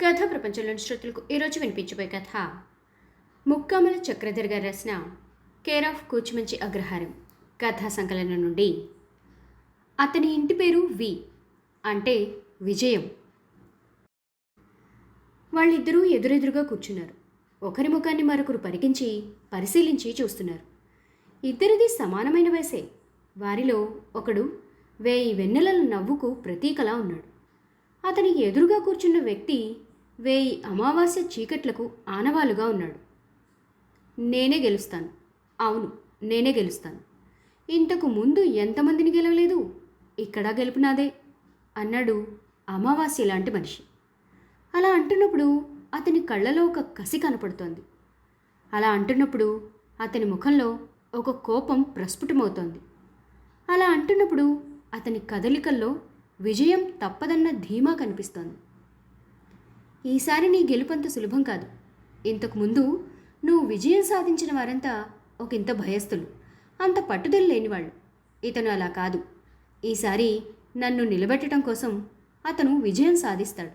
కథ ప్రపంచంలోని శ్రోతలకు ఈరోజు వినిపించబోయే కథ. ముక్కామల చక్రధర్ గారు రాసిన కేర్ ఆఫ్ కూచిమంచి అగ్రహారం కథా సంకలనం నుండి. అతని ఇంటి పేరు వి అంటే విజయం. వాళ్ళిద్దరూ ఎదురెదురుగా కూర్చున్నారు. ఒకరి ముఖాన్ని మరొకరు పరికించి పరిశీలించి చూస్తున్నారు. ఇద్దరిది సమానమైన వయసే. వారిలో ఒకడు వేయి వెన్నెలల నవ్వుకు ప్రతీకలా ఉన్నాడు. అతనికి ఎదురుగా కూర్చున్న వ్యక్తి వేయి అమావాస్య చీకట్లకు ఆనవాలుగా ఉన్నాడు. నేనే గెలుస్తాను. అవును నేనే గెలుస్తాను. ఇంతకు ముందు ఎంతమందిని గెలవలేదు? ఇక్కడ గెలుపు నాదే అన్నాడు అమావాస్య లాంటి మనిషి. అలా అంటున్నప్పుడు అతని కళ్ళలో ఒక కసి కనపడుతోంది. అలా అంటున్నప్పుడు అతని ముఖంలో ఒక కోపం ప్రస్ఫుటమవుతోంది. అలా అంటున్నప్పుడు అతని కదలికల్లో విజయం తప్పదన్న ధీమా కనిపిస్తోంది. ఈసారి నీ గెలుపంత సులభం కాదు. ఇంతకుముందు నువ్వు విజయం సాధించిన వారంతా ఒక ఇంత భయస్థులు. అంత పట్టుదల లేనివాళ్ళు. ఇతను అలా కాదు. ఈసారి నన్ను నిలబెట్టడం కోసం అతను విజయం సాధిస్తాడు.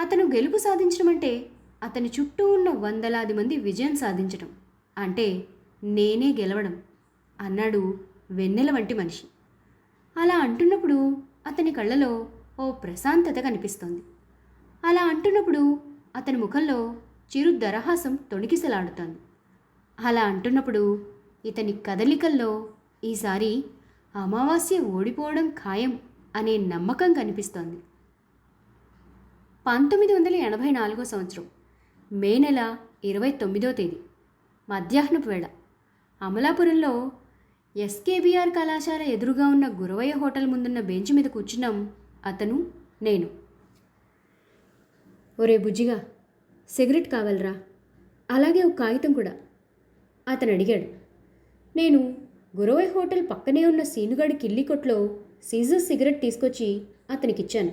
అతను గెలుపు సాధించడం అంటే అతని చుట్టూ ఉన్న వందలాది మంది విజయం సాధించడం అంటే నేనే గెలవడం అన్నాడు వెన్నెల వంటి మనిషి. అలా అంటున్నప్పుడు అతని కళ్ళలో ఓ ప్రశాంతత కనిపిస్తోంది. అలా అంటున్నప్పుడు అతని ముఖంలో చిరు దరహాసం తొణికిసలాడుతోంది. అలా అంటున్నప్పుడు ఇతని కదలికల్లో ఈసారి అమావాస్య ఓడిపోవడం ఖాయం అనే నమ్మకం కనిపిస్తోంది. పంతొమ్మిది వందల ఎనభై నాలుగో సంవత్సరం మే నెల ఇరవై తొమ్మిదో తేదీ మధ్యాహ్నపు వేళ అమలాపురంలో ఎస్కేబీఆర్ కళాశాల ఎదురుగా ఉన్న గురవయ్య హోటల్ ముందున్న బెంచ్ మీద కూర్చున్నాం. అతను నేను. ఒరే బుజ్జిగా సిగరెట్ కావాలరా? అలాగే ఒక కాగితం కూడా. అతను అడిగాడు. నేను గురవయ్య హోటల్ పక్కనే ఉన్న సీనుగాడి కిల్లి కొట్లో సీజర్ సిగరెట్ తీసుకొచ్చి అతనికిచ్చాను.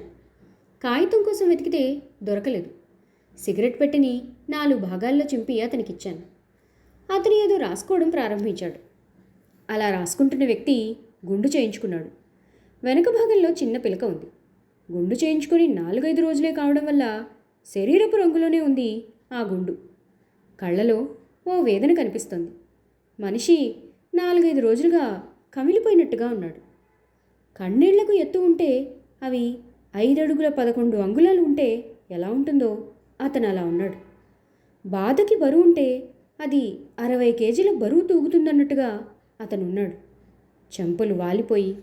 కాగితం కోసం వెతికితే దొరకలేదు. సిగరెట్ పెట్టిని నాలుగు భాగాల్లో చింపి అతనికిచ్చాను. అతను ఏదో రాసుకోవడం ప్రారంభించాడు. అలా రాసుకుంటున్న వ్యక్తి గుండు చేయించుకున్నాడు. వెనక భాగంలో చిన్న పిలక ఉంది. గుండు చేయించుకొని నాలుగైదు రోజులే కావడం వల్ల శరీరపు రంగులోనే ఉంది ఆ గుండు. కళ్ళలో ఓ వేదన కనిపిస్తుంది. మనిషి నాలుగైదు రోజులుగా కమిలిపోయినట్టుగా ఉన్నాడు. కన్నీళ్ళకు ఎత్తు ఉంటే అవి ఐదడుగుల పదకొండు అంగుళాలు ఉంటే ఎలా ఉంటుందో అతను అలా ఉన్నాడు. బాధకి బరువు ఉంటే అది అరవై కేజీల బరువు తూగుతుందన్నట్టుగా అతను ఉన్నాడు చెంపలు వాలిపోయి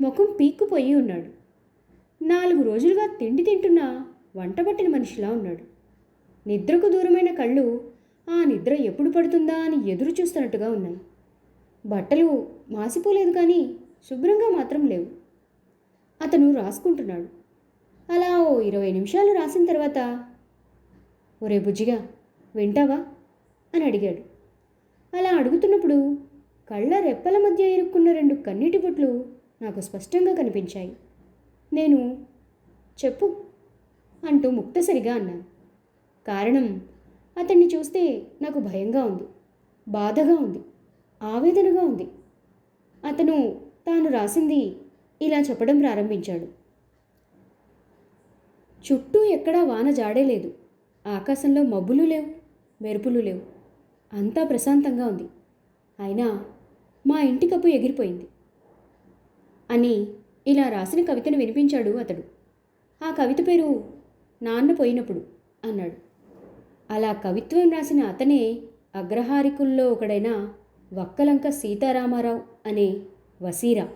ముఖం పీక్కుపోయి ఉన్నాడు. నాలుగు రోజులుగా తిండి తింటున్న వంటబట్టిన మనిషిలా ఉన్నాడు. నిద్రకు దూరమైన కళ్ళు ఆ నిద్ర ఎప్పుడు పడుతుందా అని ఎదురు చూస్తున్నట్టుగా ఉన్నాయి. బట్టలు మాసిపోలేదు కానీ శుభ్రంగా మాత్రం లేవు. అతను రాసుకుంటున్నాడు. అలా ఓ ఇరవై నిమిషాలు రాసిన తర్వాత ఒరే బుజ్జిగా వింటావా? అని అడిగాడు. అలా అడుగుతున్నప్పుడు కళ్ళ రెప్పల మధ్య ఇరుక్కున్న రెండు కన్నీటి బొట్లు నాకు స్పష్టంగా కనిపించాయి. నేను చెప్పు అంటూ ముక్తసరిగా అన్నాను. కారణం అతన్ని చూస్తే నాకు భయంగా ఉంది బాధగా ఉంది ఆవేదనగా ఉంది. అతను తాను రాసింది ఇలా చెప్పడం ప్రారంభించాడు. చుట్టూ ఎక్కడా వాన జాడే లేదు ఆకాశంలో మబ్బులు లేవు మెరుపులు లేవు అంతా ప్రశాంతంగా ఉంది. అయినా మా ఇంటి కప్పు ఎగిరిపోయింది. అని ఇలా రాసిన కవితను వినిపించాడు అతడు. ఆ కవిత పేరు నాన్న పోయినప్పుడు అన్నాడు. అలా కవిత్వం రాసిన అతనే అగ్రహారికుల్లో ఒకడైన వక్కలంక సీతారామారావు అనే వసీరా.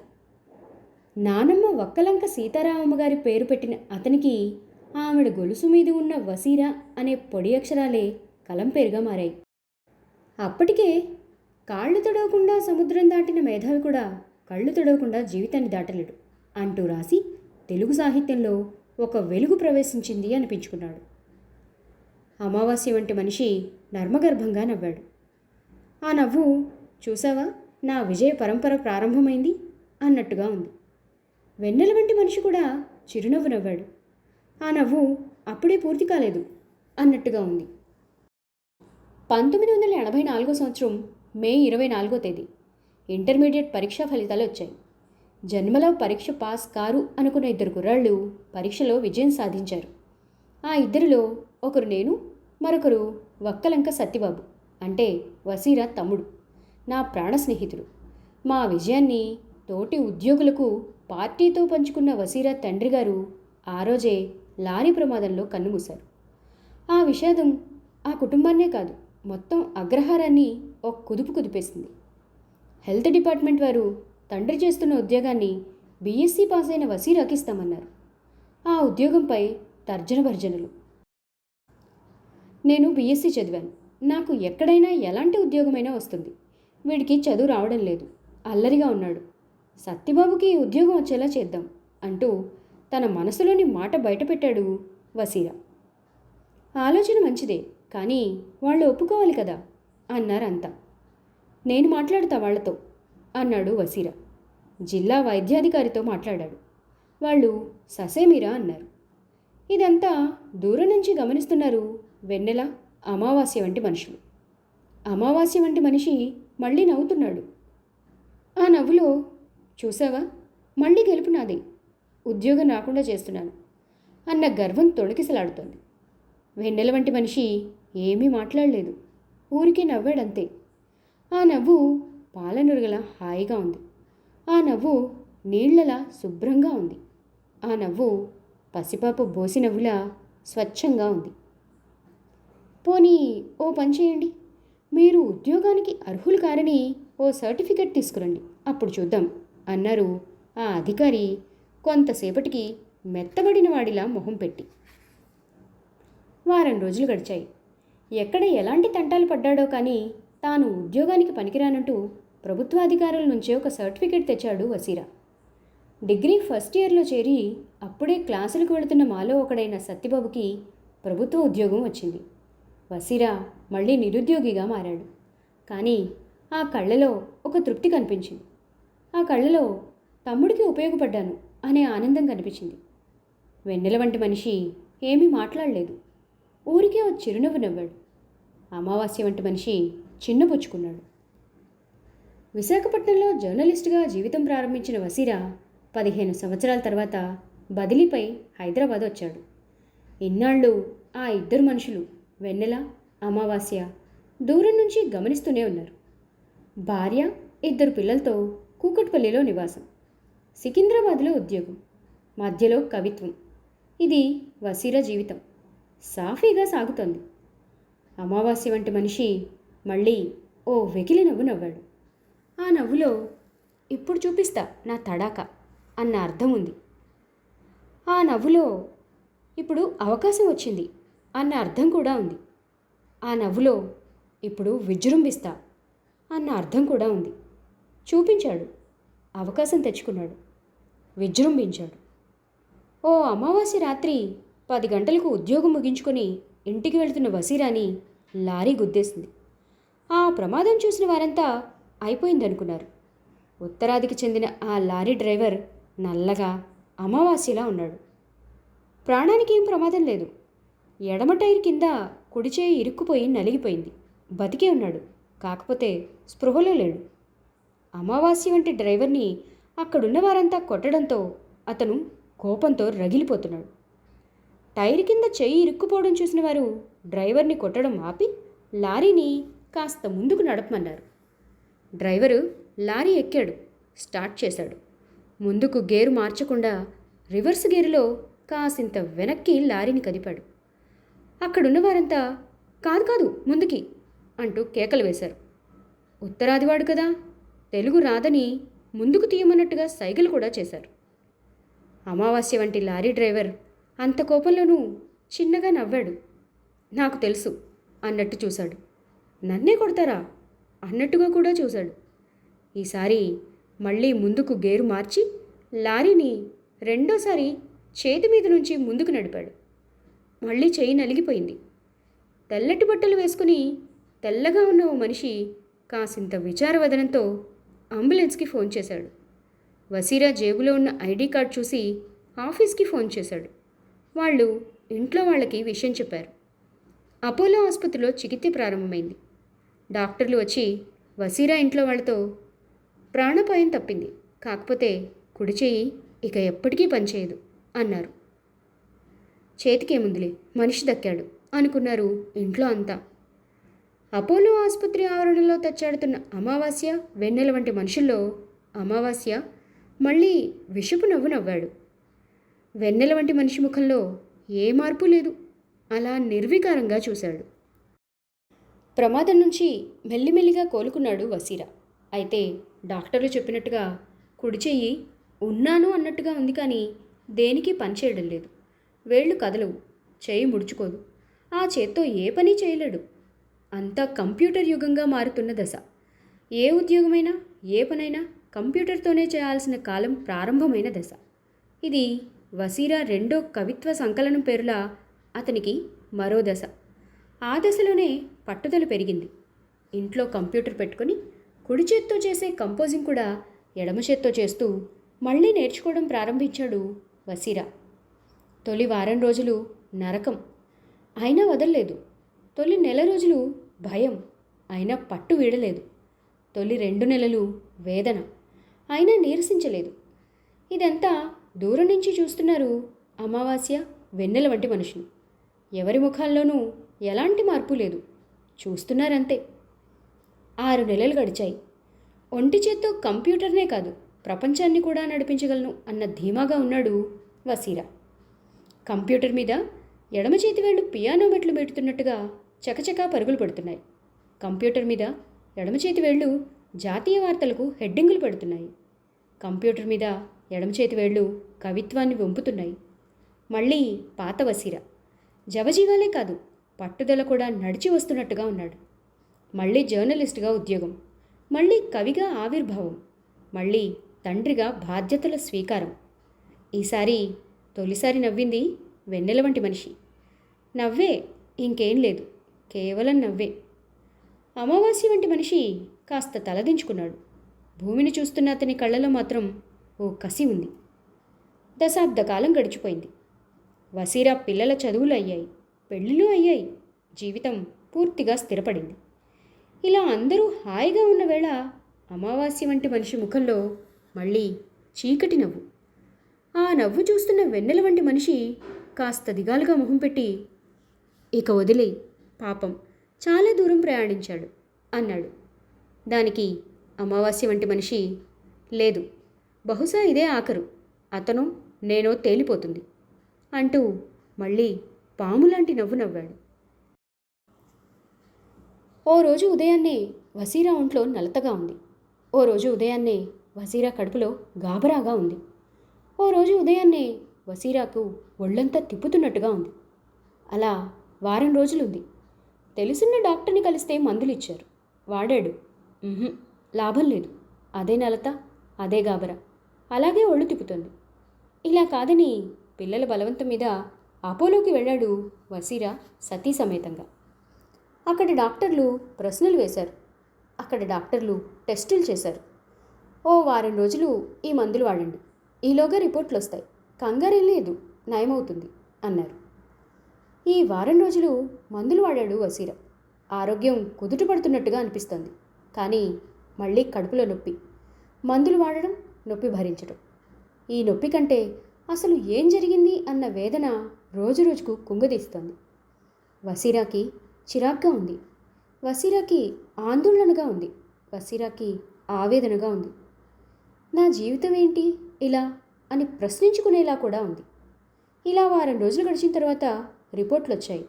నానమ్మ వక్కలంక సీతారామమ్మ గారి పేరు పెట్టిన అతనికి ఆవిడ గొలుసు మీద ఉన్న వసీరా అనే పొడి అక్షరాలే కలం పేరుగా మారాయి. అప్పటికే కాళ్ళు తడవకుండా సముద్రం దాటిన మేధావి కూడా కళ్ళు తడవకుండా జీవితాన్ని దాటలేడు అంటూ రాసి తెలుగు సాహిత్యంలో ఒక వెలుగు ప్రవేశించింది అనిపించుకున్నాడు. అమావాస్య వంటి మనిషి నర్మగర్భంగా నవ్వాడు. ఆ నవ్వు చూసావా? నా విజయ పరంపర ప్రారంభమైంది అన్నట్టుగా ఉంది. వెన్నెల వంటి మనిషి కూడా చిరునవ్వు నవ్వాడు. ఆ నవ్వు అప్పుడే పూర్తి కాలేదు అన్నట్టుగా ఉంది. పంతొమ్మిది వందల ఎనభై నాలుగో సంవత్సరం మే ఇరవై నాలుగో తేదీ. ఇంటర్మీడియట్ పరీక్షా ఫలితాలు వచ్చాయి. జన్మలో పరీక్ష పాస్ కారు అనుకున్న ఇద్దరు కుర్రాళ్ళు పరీక్షలో విజయం సాధించారు. ఆ ఇద్దరిలో ఒకరు నేను మరొకరు వక్కలంక సత్యబాబు అంటే వసీరా తమ్ముడు. నా ప్రాణ స్నేహితుడు. మా విజయాన్ని తోటి ఉద్యోగులకు పార్టీతో పంచుకున్న వసీరా తండ్రి గారు ఆ రోజే లారీ ప్రమాదంలో కన్నుమూశారు. ఆ విషాదం ఆ కుటుంబాన్నే కాదు మొత్తం అగ్రహారాన్ని ఒక కుదుపు కుదిపేసింది. హెల్త్ డిపార్ట్మెంట్ వారు తండ్రి చేస్తున్న ఉద్యోగాన్ని బీఎస్సీ పాస్ అయిన వసీరాకి ఇస్తామన్నారు ఆ ఉద్యోగంపై తర్జన భర్జనలు. నేను బీఎస్సీ చదివాను. నాకు ఎక్కడైనా ఎలాంటి ఉద్యోగమైనా వస్తుంది. వీడికి చదువు రావడం లేదు. అల్లరిగా ఉన్నాడు. సత్యబాబుకి ఉద్యోగం వచ్చేలా చేద్దాం అంటూ తన మనసులోని మాట బయటపెట్టాడు వసీరా. ఆలోచన మంచిదే కానీ వాళ్ళు ఒప్పుకోవాలి కదా. అన్నారంతా. నేను మాట్లాడతా వాళ్ళతో అన్నాడు వసీరా. జిల్లా వైద్యాధికారితో మాట్లాడాడు. వాళ్ళు ససేమిరా? అన్నారు. ఇదంతా దూరం నుంచి గమనిస్తున్నారు వెన్నెల అమావాస్య వంటి మనుషులు. అమావాస్య వంటి మనిషి మళ్ళీ నవ్వుతున్నాడు. ఆ నవ్వులో చూసావా? మళ్ళీ గెలుపు నాది. ఉద్యోగం రాకుండా చేస్తున్నాను. అన్న గర్వం తొణికిసలాడుతోంది. వెన్నెల వంటి మనిషి ఏమీ మాట్లాడలేదు. ఊరికే నవ్వాడంతే. ఆ నవ్వు పాలనురుగల హాయిగా ఉంది. ఆ నవ్వు నీళ్ళలా శుభ్రంగా ఉంది. ఆ నవ్వు పసిపాప బోసి నవ్వులా స్వచ్ఛంగా ఉంది. పోనీ ఓ పని చేయండి. మీరు ఉద్యోగానికి అర్హులు కారని ఓ సర్టిఫికెట్ తీసుకురండి. అప్పుడు చూద్దాం అన్నారు ఆ అధికారి కొంతసేపటికి మెత్తబడిన వాడిలా మొహం పెట్టి. వారం రోజులు గడిచాయి. ఎక్కడ ఎలాంటి తంటాలు పడ్డాడో కానీ తాను ఉద్యోగానికి పనికిరానంటూ ప్రభుత్వాధికారుల నుంచే ఒక సర్టిఫికెట్ తెచ్చాడు వసీరా. డిగ్రీ ఫస్ట్ ఇయర్లో చేరి అప్పుడే క్లాసులకు వెళుతున్న మాలో ఒకడైన సత్యబాబుకి ప్రభుత్వ ఉద్యోగం వచ్చింది. వసీరా మళ్ళీ నిరుద్యోగిగా మారాడు. కానీ ఆ కళ్ళలో ఒక తృప్తి కనిపించింది. ఆ కళ్ళలో తమ్ముడికి ఉపయోగపడ్డాను అనే ఆనందం కనిపించింది. వెన్నెల వంటి మనిషి ఏమీ మాట్లాడలేదు. ఊరికే ఓ చిరునవ్వు నవ్వాడు. అమావాస్య వంటి మనిషి చిన్నపుచ్చుకున్నాడు విశాఖపట్నంలో జర్నలిస్టుగా జీవితం ప్రారంభించిన వసీరా పదిహేను సంవత్సరాల తర్వాత బదిలీపై హైదరాబాద్ వచ్చాడు. ఇన్నాళ్ళు ఆ ఇద్దరు మనుషులు వెన్నెల అమావాస్య దూరం నుంచి గమనిస్తూనే ఉన్నారు. భార్య ఇద్దరు పిల్లలతో కూకట్పల్లిలో నివాసం. సికింద్రాబాద్లో ఉద్యోగం. మధ్యలో కవిత్వం. ఇది వసీరా జీవితం. సాఫీగా సాగుతోంది. అమావాస్య వంటి మనిషి మళ్ళీ ఓ వెకిలి నవ్వు నవ్వాడు. ఆ నవ్వులో ఇప్పుడు చూపిస్తా నా తడాక అన్న అర్థం ఉంది. ఆ నవ్వులో ఇప్పుడు అవకాశం వచ్చింది అన్న అర్థం కూడా ఉంది. ఆ నవ్వులో ఇప్పుడు విజృంభిస్తా అన్న అర్థం కూడా ఉంది. చూపించాడు. అవకాశం తెచ్చుకున్నాడు. విజృంభించాడు. ఓ అమావాస్య రాత్రి పది గంటలకు ఉద్యోగం ముగించుకొని ఇంటికి వెళ్తున్న వసీరాని లారీ గుద్దేసింది. ఆ ప్రమాదం చూసిన వారంతా అయిపోయిందనుకున్నారు. ఉత్తరాదికి చెందిన ఆ లారీ డ్రైవర్ నల్లగా అమావాస్యలా ఉన్నాడు. ప్రాణానికి ఏం ప్రమాదం లేదు. ఎడమ టైర్ కింద కుడిచేయి ఇరుక్కుపోయి నలిగిపోయింది. బతికే ఉన్నాడు. కాకపోతే స్పృహలో లేడు. అమావాస్య వంటి డ్రైవర్ని అక్కడున్న వారంతా కొట్టడంతో అతను కోపంతో రగిలిపోతున్నాడు. టైర్ కింద చెయ్యి ఇరుక్కుపోవడం చూసిన వారు డ్రైవర్ని కొట్టడం ఆపి లారీని కాస్త ముందుకు నడపమన్నారు. డ్రైవరు లారీ ఎక్కాడు స్టార్ట్ చేశాడు. ముందుకు గేరు మార్చకుండా రివర్స్ గేరులో కాసింత వెనక్కి లారీని కదిపాడు. అక్కడున్న వారంతా కాదు కాదు ముందుకి అంటూ కేకలు వేశారు. ఉత్తరాదివాడు కదా తెలుగు రాదని ముందుకు తీయమన్నట్టుగా సైగలు కూడా చేశారు. అమావాస్య వంటి లారీ డ్రైవర్ అంత కోపంలోనూ చిన్నగా నవ్వాడు. నాకు తెలుసు అన్నట్టు చూశాడు. నన్నే కొడతారా? అన్నట్టుగా కూడా చూశాడు. ఈసారి మళ్ళీ ముందుకు గేరు మార్చి లారీని రెండోసారి చేతి మీద నుంచి ముందుకు నడిపాడు. మళ్ళీ చేయి నలిగిపోయింది. తెల్లటి బట్టలు వేసుకుని తెల్లగా ఉన్న ఓ మనిషి కాసింత విచారవదనంతో అంబులెన్స్కి ఫోన్ చేశాడు. వసీరా జేబులో ఉన్న ఐడి కార్డ్ చూసి ఆఫీస్కి ఫోన్ చేశాడు. వాళ్ళు ఇంట్లో వాళ్ళకి విషయం చెప్పారు. అపోలో ఆసుపత్రిలో చికిత్స ప్రారంభమైంది. డాక్టర్లు వచ్చి వసీరా ఇంట్లో వాళ్ళతో ప్రాణపాయం తప్పింది. కాకపోతే కుడి చేయి ఇక ఎప్పటికీ పనిచేయదు అన్నారు. చేతికేముందిలే మనిషి దక్కాడు అనుకున్నారు ఇంట్లో అంతా. అపోలో ఆసుపత్రి ఆవరణలో తచ్చాడుతున్న అమావాస్య వెన్నెల వంటి మనుషుల్లో అమావాస్య మళ్ళీ విషపు నవ్వు నవ్వాడు. వెన్నెల వంటి మనిషి ముఖంలో ఏ మార్పు లేదు. అలా నిర్వికారంగా చూశాడు. ప్రమాదం నుంచి మెల్లిమెల్లిగా కోలుకున్నాడు వసీరా. అయితే డాక్టర్లు చెప్పినట్టుగా కుడి చెయ్యి ఉన్నాను అన్నట్టుగా ఉంది కానీ దేనికి పనిచేయడం లేదు. వేళ్ళు కదలవు. చేయి ముడుచుకోదు. ఆ చేత్తో ఏ పని చేయలేడు. అంతా కంప్యూటర్ యుగంగా మారుతున్న దశ. ఏ ఉద్యోగమైనా ఏ పనైనా కంప్యూటర్తోనే చేయాల్సిన కాలం ప్రారంభమైన దశ. ఇది వసీరా రెండో కవిత్వ సంకలనం పేరులా అతనికి మరో దశ. ఆ దశలోనే పట్టుదల పెరిగింది. ఇంట్లో కంప్యూటర్ పెట్టుకొని కుడి చేత్తో చేసే కంపోజింగ్ కూడా ఎడమ చేత్తో చేస్తూ మళ్ళీ నేర్చుకోవడం ప్రారంభించాడు వసీరా. తొలి వారం రోజులు నరకం. అయినా వదలలేదు. తొలి నెల రోజులు భయం. అయినా పట్టు వీడలేదు. తొలి రెండు నెలలు వేదన. అయినా నీరసించలేదు. ఇదంతా దూరం నుంచి చూస్తున్నారు. అమావాస్య వెన్నెల వంటి మనుషులు. ఎవరి ముఖాల్లోనూ ఎలాంటి మార్పు లేదు. చూస్తున్నారంతే. ఆరు నెలలు గడిచాయి. ఒంటి చేత్తో కంప్యూటర్నే కాదు ప్రపంచాన్ని కూడా నడిపించగలను అన్న ధీమాగా ఉన్నాడు వసీరా. కంప్యూటర్ మీద ఎడమ చేతి వేళ్ళు పియానో మెట్లు పెడుతున్నట్టుగా చకచకా పరుగులు పడుతున్నాయి. కంప్యూటర్ మీద ఎడమ చేతి వేళ్ళు జాతీయ వార్తలకు హెడ్డింగులు పెడుతున్నాయి. కంప్యూటర్ మీద ఎడమ చేతి వేళ్ళు కవిత్వాన్ని వంపుతున్నాయి. మళ్ళీ పాత వసీర. జవజీవాలే కాదు పట్టుదల కూడా నడిచి వస్తున్నట్టుగా ఉన్నాడు. మళ్ళీ జర్నలిస్ట్గా ఉద్యోగం. మళ్ళీ కవిగా ఆవిర్భావం. మళ్ళీ తండ్రిగా బాధ్యతల స్వీకారం. ఈసారి తొలిసారి నవ్వింది వెన్నెల వంటి మనిషి. నవ్వే ఇంకేం లేదు కేవలం నవ్వే. అమావాస్య వంటి మనిషి కాస్త తలదించుకున్నాడు. భూమిని చూస్తున్న అతని కళ్ళలో మాత్రం ఓ కసి ఉంది. దశాబ్ద కాలం గడిచిపోయింది. వసీరా పిల్లల చదువులు అయ్యాయి. పెళ్ళిళ్ళు అయ్యాయి. జీవితం పూర్తిగా స్థిరపడింది. ఇలా అందరూ హాయిగా ఉన్న వేళ అమావాస్య వంటి మనిషి ముఖంలో మళ్ళీ చీకటి నవ్వు. ఆ నవ్వు చూస్తున్న వెన్నెల వంటి మనిషి కాస్త దిగాలుగా మొహం పెట్టి ఇక వదిలే పాపం చాలా దూరం ప్రయాణించాడు అన్నాడు. దానికి అమావాస్య వంటి మనిషి లేదు బహుశా ఇదే ఆఖరు. అతను నేనో తేలిపోతుంది అంటూ మళ్ళీ పాములాంటి నవ్వు నవ్వాడు. ఓ రోజు ఉదయాన్నే వసీరా ఒంట్లో నలతగా ఉంది. ఓ రోజు ఉదయాన్నే వసీరా కడుపులో గాబరాగా ఉంది. ఓ రోజు ఉదయాన్నే వసీరాకు ఒళ్ళంతా తిప్పుతున్నట్టుగా ఉంది. అలా వారం రోజులుంది. తెలుసున్న డాక్టర్ని కలిస్తే మందులు ఇచ్చారు వాడాడు లాభం లేదు. అదే నలత అదే గాబరా అలాగే ఒళ్ళు తిప్పుతుంది. ఇలా కాదని పిల్లల బలవంతం మీద అపోలోకి వెళ్ళాడు వసీరా సతీ సమేతంగా. అక్కడ డాక్టర్లు ప్రశ్నలు వేశారు. అక్కడ డాక్టర్లు టెస్టులు చేశారు. ఓ వారం రోజులు ఈ మందులు వాడండి. ఈలోగా రిపోర్ట్లు వస్తాయి. కంగారేం లేదు. నయమవుతుంది అన్నారు. ఈ వారం రోజులు మందులు వాడాడు వసీరా. ఆరోగ్యం కుదుట పడుతున్నట్టుగా అనిపిస్తోంది. కానీ మళ్ళీ కడుపులో నొప్పి. మందులు వాడడం నొప్పి భరించడం ఈ నొప్పి కంటే అసలు ఏం జరిగింది అన్న వేదన రోజురోజుకు కుంగదీస్తోంది. వసీరాకి చిరాగ్గా ఉంది. వసీరాకి ఆందోళనగా ఉంది. వసీరాకి ఆవేదనగా ఉంది. నా జీవితం ఏంటి ఇలా అని ప్రశ్నించుకునేలా కూడా ఉంది. ఇలా వారం రోజులు గడిచిన తర్వాత రిపోర్ట్లు వచ్చాయి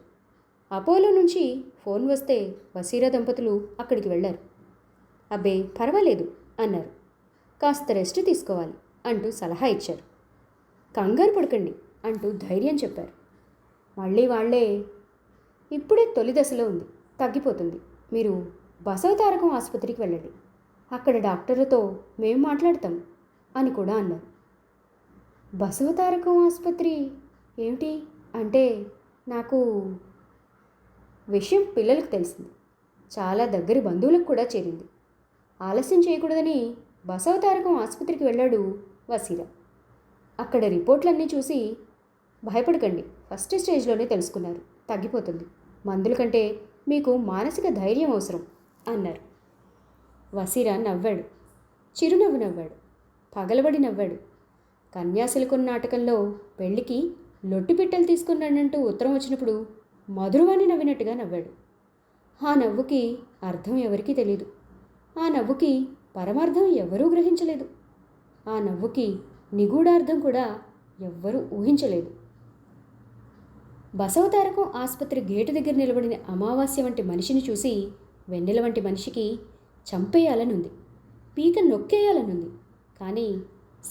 అపోలో నుంచి ఫోన్ వస్తే వసీరా దంపతులు అక్కడికి వెళ్ళారు. అబ్బే పర్వాలేదు అన్నారు. కాస్త రెస్ట్ తీసుకోవాలి అంటూ సలహా ఇచ్చారు. కంగారు పడకండి అంటూ ధైర్యం చెప్పారు. మళ్ళీ వాళ్ళే ఇప్పుడే తొలి దశలో ఉంది తగ్గిపోతుంది. మీరు బసవతారకం ఆసుపత్రికి వెళ్ళండి. అక్కడ డాక్టర్లతో మేము మాట్లాడతాం అని కూడా అన్నారు. బసవతారకం ఆసుపత్రి ఏమిటి? అంటే నాకు విషయం పిల్లలకు తెలిసింది. చాలా దగ్గరి బంధువులకు కూడా చేరింది. ఆలస్యం చేయకూడదని బసవతారకం ఆసుపత్రికి వెళ్ళాడు వసీరా అక్కడ రిపోర్ట్లన్నీ చూసి భయపడకండి ఫస్ట్ స్టేజ్లోనే తెలుసుకున్నారు. తగ్గిపోతుంది. మందుల కంటే మీకు మానసిక ధైర్యం అవసరం అన్నారు. వసీరా నవ్వాడు. చిరునవ్వు నవ్వాడు. పగలబడి నవ్వాడు. కన్యాశుల్కం నాటకంలో పెళ్ళికి లొట్టు పిట్టలు తీసుకున్నానంటూ ఉత్తరం వచ్చినప్పుడు మధురవాణి నవ్వినట్టుగా నవ్వాడు. ఆ నవ్వుకి అర్థం ఎవరికీ తెలీదు. ఆ నవ్వుకి పరమార్థం ఎవరూ గ్రహించలేదు. ఆ నవ్వుకి నిగూఢార్థం కూడా ఎవ్వరూ ఊహించలేదు. బసవతారకం ఆసుపత్రి గేటు దగ్గర నిలబడిన అమావాస్య వంటి మనిషిని చూసి వెన్నెల వంటి మనిషికి చంపేయాలనుంది. పీక నొక్కేయాలనుంది. కానీ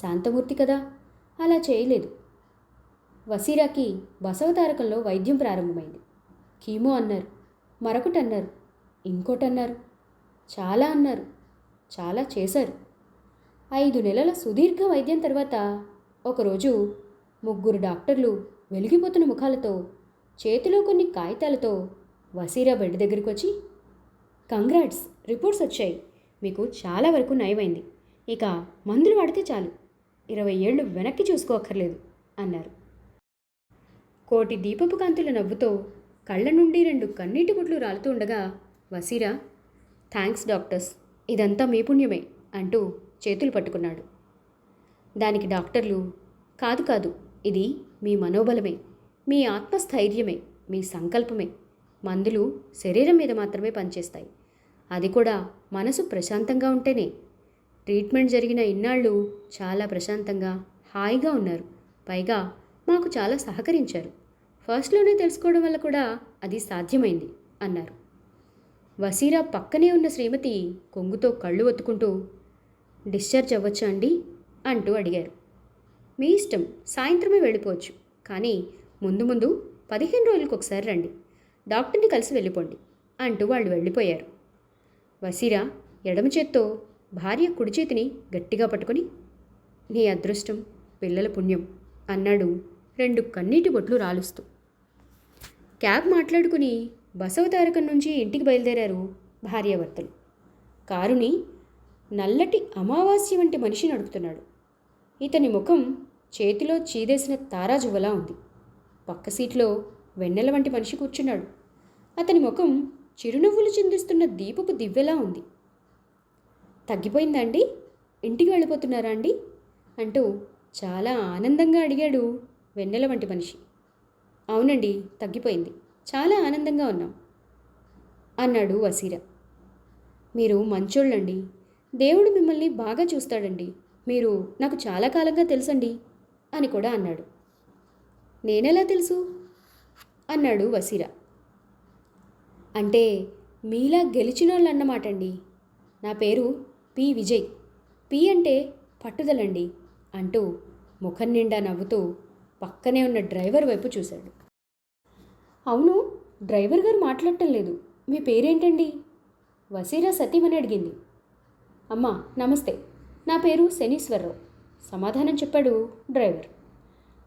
శాంతమూర్తి కదా అలా చేయలేదు. వసీరాకి బసవతారకంలో వైద్యం ప్రారంభమైంది. కీమో అన్నారు మరొకటి అన్నారు ఇంకోటి అన్నారు చాలా అన్నారు. చాలా చేశారు. ఐదు నెలల సుదీర్ఘ వైద్యం తర్వాత ఒకరోజు ముగ్గురు డాక్టర్లు వెలిగిపోతున్న ముఖాలతో చేతిలో కొన్ని కాగితాలతో వసీరా బెడ్ దగ్గరికి వచ్చి కంగ్రాట్స్ రిపోర్ట్స్ వచ్చాయి. మీకు చాలా వరకు నయమైంది. ఇక మందులు వాడితే చాలు. ఇరవై ఏళ్ళు వెనక్కి చూసుకోక్కర్లేదు అన్నారు. కోటి దీపపు కాంతుల నవ్వుతో కళ్ళ నుండి రెండు కన్నీటి గుడ్లు రాలుతూ ఉండగా వసీరా థ్యాంక్స్ డాక్టర్స్. ఇదంతా మీ పుణ్యమే అంటూ చేతులు పట్టుకున్నాడు. దానికి డాక్టర్లు కాదు కాదు ఇది మీ మనోబలమే మీ ఆత్మస్థైర్యమే మీ సంకల్పమే. మందులు శరీరం మీద మాత్రమే పనిచేస్తాయి. అది కూడా మనసు ప్రశాంతంగా ఉంటేనే. ట్రీట్మెంట్ జరిగిన ఇన్నాళ్ళు చాలా ప్రశాంతంగా హాయిగా ఉన్నారు. పైగా మాకు చాలా సహకరించారు. ఫస్ట్లోనే తెలుసుకోవడం వల్ల కూడా అది సాధ్యమైంది అన్నారు. వసీరా పక్కనే ఉన్న శ్రీమతి కొంగుతో కళ్ళు ఒత్తుకుంటూ డిశ్చార్జ్ అవ్వచ్చా అండి? అంటూ అడిగారు. మీ ఇష్టం. సాయంత్రమే వెళ్ళిపోవచ్చు. కానీ ముందు ముందు పదిహేను రోజులకు ఒకసారి రండి. డాక్టర్ని కలిసి వెళ్ళిపోండి. అంటూ వాళ్ళు వెళ్ళిపోయారు. వసీరా ఎడమ చేత్తో భార్య కుడి చేతిని గట్టిగా పట్టుకొని నీ అదృష్టం పిల్లల పుణ్యం అన్నాడు రెండు కన్నీటి బొట్లు రాలుస్తూ. క్యాబ్ మాట్లాడుకుని బసవతారకం నుంచి ఇంటికి బయలుదేరారు భార్యాభర్తలు. కారుని నల్లటి అమావాస్య వంటి మనిషి నడుపుతున్నాడు. ఇతని ముఖం చేతిలో చీదేసిన తారాజువ్వలా ఉంది. పక్క సీట్లో వెన్నెల వంటి మనిషి కూర్చున్నాడు. అతని ముఖం చిరునవ్వులు చిందిస్తున్న దీపపు దివ్వెలా ఉంది. తగ్గిపోయిందా అండి ఇంటికి వెళ్ళిపోతున్నారా అండి? అంటూ చాలా ఆనందంగా అడిగాడు వెన్నెల వంటి మనిషి. అవునండి తగ్గిపోయింది. చాలా ఆనందంగా ఉన్నాం. అన్నాడు వసీర. మీరు మంచోళ్ళండి. దేవుడు మిమ్మల్ని బాగా చూస్తాడండి. మీరు నాకు చాలా కాలంగా తెలుసండి అని కూడా అన్నాడు. నేనెలా తెలుసు? అన్నాడు వసీర. అంటే మీలా గెలిచినోళ్ళు అన్నమాట అండి నా పేరు పి. విజయ్. పి అంటే పట్టుదలండి అంటూ ముఖం నిండా నవ్వుతూ పక్కనే ఉన్న డ్రైవర్ వైపు చూశాడు. అవును డ్రైవర్ గారు మాట్లాడటం లేదు. మీ పేరేంటండి? వసీరా సతీమని అడిగింది. అమ్మా నమస్తే. నా పేరు శనీశ్వరరావు. సమాధానం చెప్పాడు డ్రైవర్.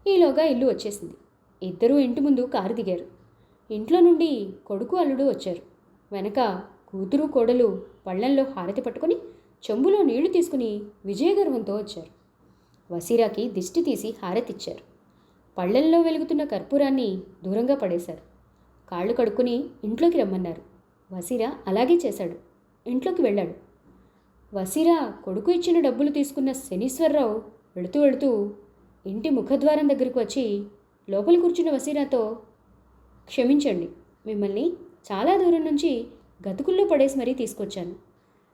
ఈలోగా ఇల్లు వచ్చేసింది. ఇద్దరూ ఇంటి ముందు కారు దిగారు. ఇంట్లో నుండి కొడుకు అల్లుడు వచ్చారు. వెనక కూతురు కోడలు పళ్ళంలో హారతి పట్టుకొని చెంబులో నీళ్ళు తీసుకుని విజయగర్వంతో వచ్చారు. వసీరాకి దిష్టి తీసి హారతిచ్చారు. పళ్ళెల్లో వెలుగుతున్న కర్పూరాన్ని దూరంగా పడేశారు. కాళ్ళు కడుక్కుని ఇంట్లోకి రమ్మన్నారు. వసీరా అలాగే చేశాడు. ఇంట్లోకి వెళ్ళాడు. వసీరా కొడుకు ఇచ్చిన డబ్బులు తీసుకున్న శనీశ్వరరావు వెళుతూ వెళుతూ ఇంటి ముఖద్వారం దగ్గరకు వచ్చి లోపల కూర్చున్న వసీరాతో క్షమించండి మిమ్మల్ని చాలా దూరం నుంచి గతుకుల్లో పడేసి మరీ తీసుకొచ్చాను.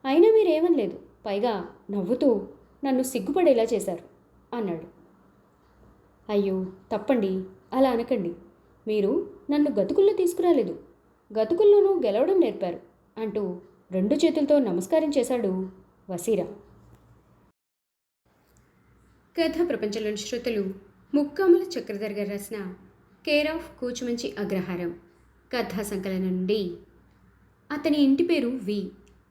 అయినా మీరేమనలేదు పైగా నవ్వుతూ నన్ను సిగ్గుపడేలా చేశారు అన్నాడు. అయ్యో తప్పండి. అలా అనకండి. మీరు నన్ను గతుకుల్లో తీసుకురాలేదు. గతుకుల్లోనూ గెలవడం నేర్పారు అంటూ రెండు చేతులతో నమస్కారం చేశాడు వసీరా. కథ ప్రపంచంలోని శ్రోతలు ముక్కాముల చక్రధర్ గారు రాసిన కేర్ ఆఫ్ కూచుమంచి అగ్రహారం కథా సంకలనం నుండి. అతని ఇంటి పేరు వి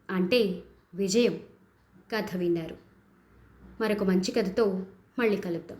అంటే విజయం కథ విన్నారు. మరొక మంచి కథతో మళ్ళీ కలుద్దాం.